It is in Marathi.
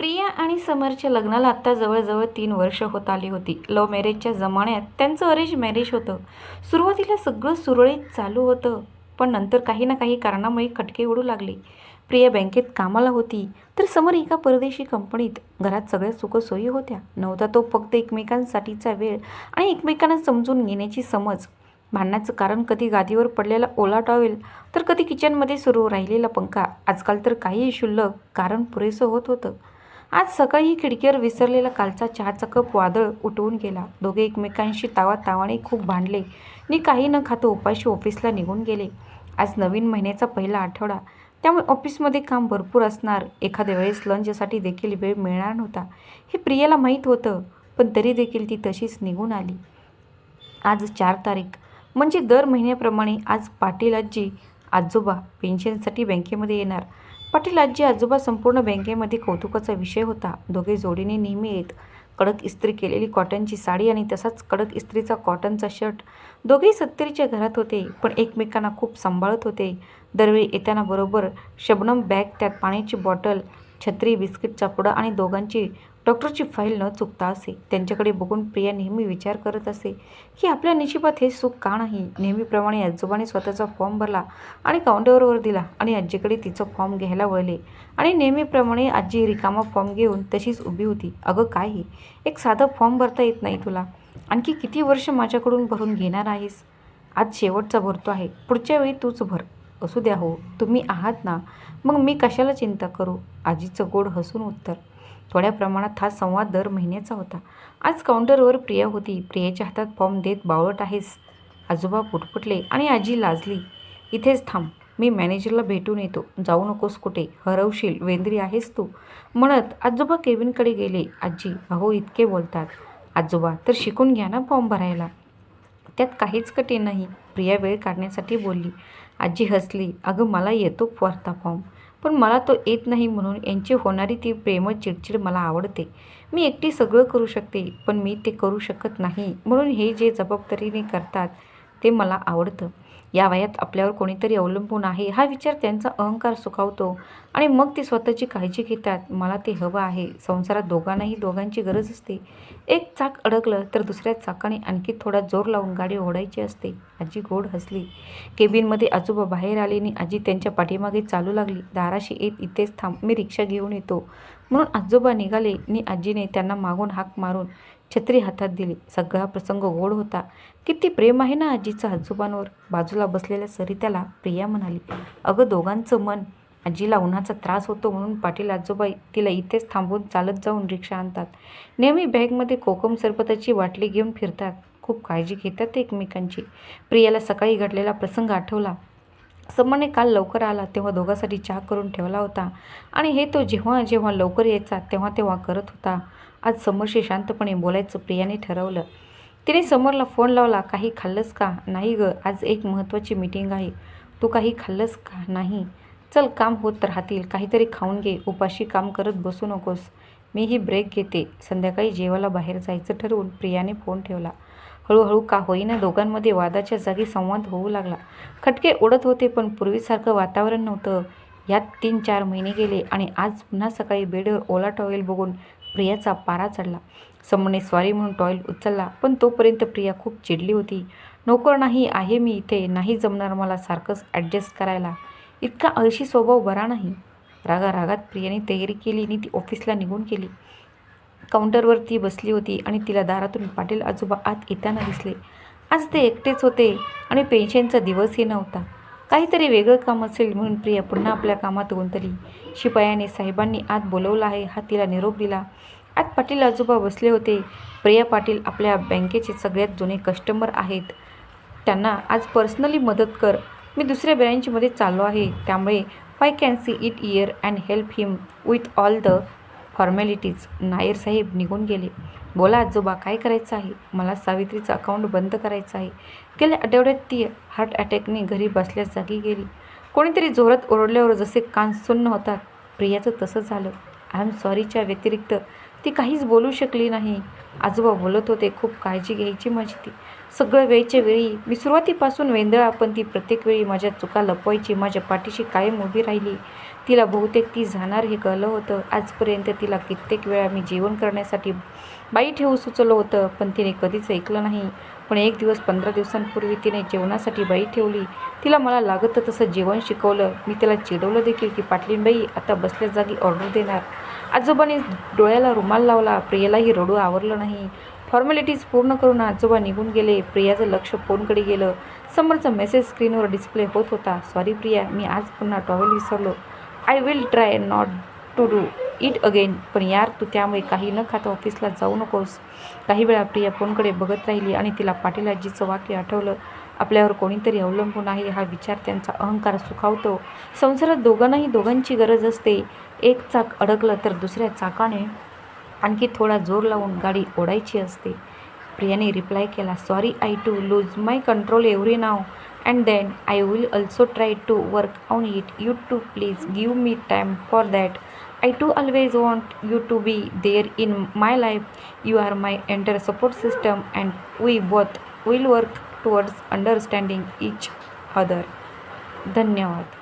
प्रिया आणि समरच्या लग्नाला आत्ता जवळजवळ तीन वर्ष होत आली होती. लव मॅरेजच्या जमान्यात त्यांचं अरेंज मॅरेज होतं. सुरुवातीला सगळं सुरळीत चालू होतं पण नंतर काही ना काही कारणामुळे खटके उडू लागले. प्रिया बँकेत कामाला होती तर समर एका परदेशी कंपनीत घरात सगळ्या सुखसोयी होत्या. नव्हता तो फक्त एकमेकांसाठीचा वेळ आणि एकमेकांना समजून घेण्याची समज. भांडण्याचं कारण कधी गादीवर पडलेला ओला टॉवेल तर कधी किचनमध्ये सुरू राहिलेला पंखा. आजकाल तर काही क्षुल्लक कारण पुरेसं होत होतं. आज सकाळी खिडकीवर विसरलेला कालचा चहाचा कप वादळ उठवून गेला. दोघे एकमेकांशी तावा तावाने खूप भांडले. मी काही न खातं उपाशी ऑफिसला निघून गेले. आज नवीन महिन्याचा पहिला आठवडा. त्यामुळे ऑफिसमध्ये काम भरपूर असणार. एखाद्या वेळेस लंचसाठी देखील वेळ मिळणार नव्हता. हे प्रियाला माहीत होतं पण तरी देखील ती तशीच निघून आली. आज चार तारीख. म्हणजे दर महिन्याप्रमाणे आज पाटील आजी आजोबा पेन्शनसाठी बँकेमध्ये येणार. पाटील आजी आजोबा संपूर्ण बँकेमध्ये कौतुकाचा विषय होता. दोघे जोडीने नेहमी येत कडक इस्त्री केलेली कॉटनची साडी आणि तसाच कडक इस्त्रीचा कॉटनचा शर्ट. दोघेही सत्तरीच्या घरात होते पण एकमेकांना खूप सांभाळत होते. दरवेळी येताना बरोबर शबनम बॅग त्यात पाण्याची बॉटल छत्री बिस्किटचा पुडा आणि दोघांची डॉक्टरची फाईल न चुकता असे. त्यांच्याकडे बघून प्रिया नेहमी विचार करत असे की आपल्या निशिबात हे सुख का नाही? नेहमीप्रमाणे आजोबाने स्वतःचा फॉर्म भरला आणि काउंटरवर दिला आणि आजीकडे तिचा फॉर्म घ्यायला वळले. आणि नेहमीप्रमाणे आजी रिकामा फॉर्म घेऊन तशीच उभी होती. अगं काय हे एक साधं फॉर्म भरता येत नाही तुला. आणखी किती वर्ष माझ्याकडून भरून घेणार आहेस? आज शेवटचा भरतो आहे. पुढच्या वेळी तूच भर. असू द्या हो तुम्ही आहात ना मग मी कशाला चिंता करू? आजीचं गोड हसून उत्तर. थोड्या प्रमाणात हा संवाद दर महिन्याचा होता. आज काउंटरवर प्रिया होती. प्रियाच्या हातात फॉर्म देत बावळट आहेस. आजोबा पुटपुटले आणि आजी लाजली. इथेच थांब मी मॅनेजरला भेटून येतो. जाऊ नकोस कुठे? हरवशील वेंद्री आहेस तू. म्हणत आजोबा केविनकडे गेले. आजी अहो इतके बोलतात. आजोबा तर शिकून घ्या ना फॉर्म भरायला. त्यात काहीच कठीण नाही. प्रिया वेळ काढण्यासाठी बोलली आजी हसली. अगं मला येतो वार्ता फॉर्म पण मला तो येत नाही म्हणून यांची होणारी ती प्रेम चिडचिड मला आवडते. मी एकटी सगळं करू शकते पण मी ते करू शकत नाही म्हणून हे जे जबाबदारीने करतात ते मला आवडतं. या वयात आपल्यावर कोणीतरी अवलंबून आहे हा विचार त्यांचा अहंकार सुखावतो. आणि मग ते स्वतःची काळजी घेतात. मला ते हवं आहे. संसारात दोघांनाही दोघांची गरज असते. एक चाक अडकलं तर दुसऱ्या चाकाने आणखी थोडा जोर लावून गाडी ओढायची असते. आजी गोड हसली. केबिनमध्ये आजोबा बाहेर आले आणि आजी त्यांच्या पाठीमागे चालू लागली. दाराशी येत इथेच थांब. मी रिक्षा घेऊन येतो. म्हणून आजोबा निघाले आणि आजीने त्यांना मागून हाक मारून छत्री हातात दिली. सगळा प्रसंग गोड होता. किती प्रेम आहे ना आजीचं आजोबांवर. बाजूला बसलेल्या सरिताला प्रिया म्हणाली. अगं दोघांचं मन. आजीला उन्हाचा त्रास होतो म्हणून पाटील आजोबा तिला इथेच थांबून चालत जाऊन रिक्षा आणतात. नेहमी बॅगमध्ये कोकम सरबताची बाटली घेऊन फिरतात. खूप काळजी घेतात ते एकमेकांची. प्रियाला सकाळी घडलेला प्रसंग आठवला. समने काल लवकर आला तेव्हा दोघांसाठी चहा करून ठेवला होता. आणि हे तो जेव्हा जेव्हा लवकर यायचा तेव्हा तेव्हा करत होता. आज समोरशी शांतपणे बोलायचं प्रियाने ठरवलं. तिने समोरला फोन लावला काही खाल्लंस का? नाही ग आज एक महत्त्वाची मीटिंग आहे. तू काही खाल्लंस का? नाही. चल काम होत राहतील. काहीतरी खाऊन घे. उपाशी काम करत बसू नकोस. मीही ब्रेक घेते. संध्याकाळी जेवायला बाहेर जायचं ठरवून प्रियाने फोन ठेवला. हळूहळू का होईना दोघांमध्ये वादाच्या जागी संवाद होऊ लागला. खटके ओढत होते पण पूर्वीसारखं वातावरण नव्हतं. यात तीन चार महिने गेले आणि आज पुन्हा सकाळी बेडवर ओला टॉवेल बघून प्रियाचा पारा चढला. समने स्वारी म्हणून टॉयल उचलला पण तोपर्यंत प्रिया खूप चिडली होती. नोकर नाही आहे मी इथे नाही जमणार मला सारखंच ॲडजस्ट करायला. इतका अळशी स्वभाव बरा नाही. रागा रागात प्रियाने तयारी केली आणि ती ऑफिसला निघून गेली. काउंटरवर ती बसली होती आणि तिला दारातून पाटील आजोबा आत येताना दिसले. आज ते एकटेच होते आणि पेन्शनचा दिवसही नव्हता. काहीतरी वेगळं काम असेल म्हणून प्रिया पुन्हा आपल्या कामात गुंतली शिपायाने साहेबांनी आत बोलवलं आहे. हा तिला निरोप दिला. आत पाटील आजोबा बसले होते. प्रिया पाटील आपल्या बँकेचे सगळ्यात जुने कस्टमर आहेत. त्यांना आज पर्सनली मदत कर. मी दुसऱ्या ब्रँचमध्ये चाललो आहे. त्यामुळे I can see it here and help him with all the formalities Nair साहेब निघून गेले. बोला आजोबा काय करायचं आहे? मला सावित्रीचं अकाउंट बंद करायचं आहे. गेल्या आठवड्यात ती हार्ट अटॅकने घरी बसल्या जागी गेली. कोणीतरी जोरात ओरडल्यावर जसे कान सुन्न होतात प्रियाचं तसं झालं. आय एम सॉरीच्या व्यतिरिक्त ती काहीच बोलू शकली नाही. आजोबा बोलत होते खूप काळजी घ्यायची माझी ती. सगळं वेळच्या वेळी मी सुरुवातीपासून वेंदळा पण ती प्रत्येक वेळी माझ्या चुका लपवायची माझ्या पाठीशी कायम उभी राहिली. तिला बहुतेक ती जाणार हे कळलं होतं. आजपर्यंत तिला कित्येक वेळा मी जेवण करण्यासाठी बाई ठेवू सुचवलं होतं पण तिने कधीच ऐकलं नाही. पण एक दिवस पंधरा दिवसांपूर्वी तिने जेवणासाठी बाई ठेवली. तिला मला लागतं तसं जेवण शिकवलं. मी तिला चिडवलं देखील की पाटलींबाई आता बसल्या जागी ऑर्डर देणार. आजोबाने डोळ्याला रुमाल लावला. प्रियालाही रडू आवरलं नाही. फॉर्मॅलिटीज पूर्ण करून आजोबा निघून गेले. प्रियाचं लक्ष फोनकडे गेलं. समोरचा मेसेज स्क्रीनवर डिस्प्ले होत होता. सॉरी प्रिया मी आज पुन्हा टॉवेल विसरलो. I will try not to do it again पण यार तू त्यामुळे काही न खाता ऑफिसला जाऊ नकोस. काही वेळा प्रिया फोनकडे बघत राहिली आणि तिला पाटील आजीचं वाक्य आठवलं. आपल्यावर कोणीतरी अवलंबून आहे हा विचार त्यांचा अहंकार सुखावतो. संसारात दोघांनाही दोघांची गरज असते. एक चाक अडकलं तर दुसऱ्या चाकाने आणखी थोडा जोर लावून गाडी ओढायची असते. प्रियाने रिप्लाय केला sorry I to lose my control every now and then I will also try to work on it you too please give me time for that I too always want you to be there in my life you are my entire support system and we both will work towards understanding each other धन्यवाद.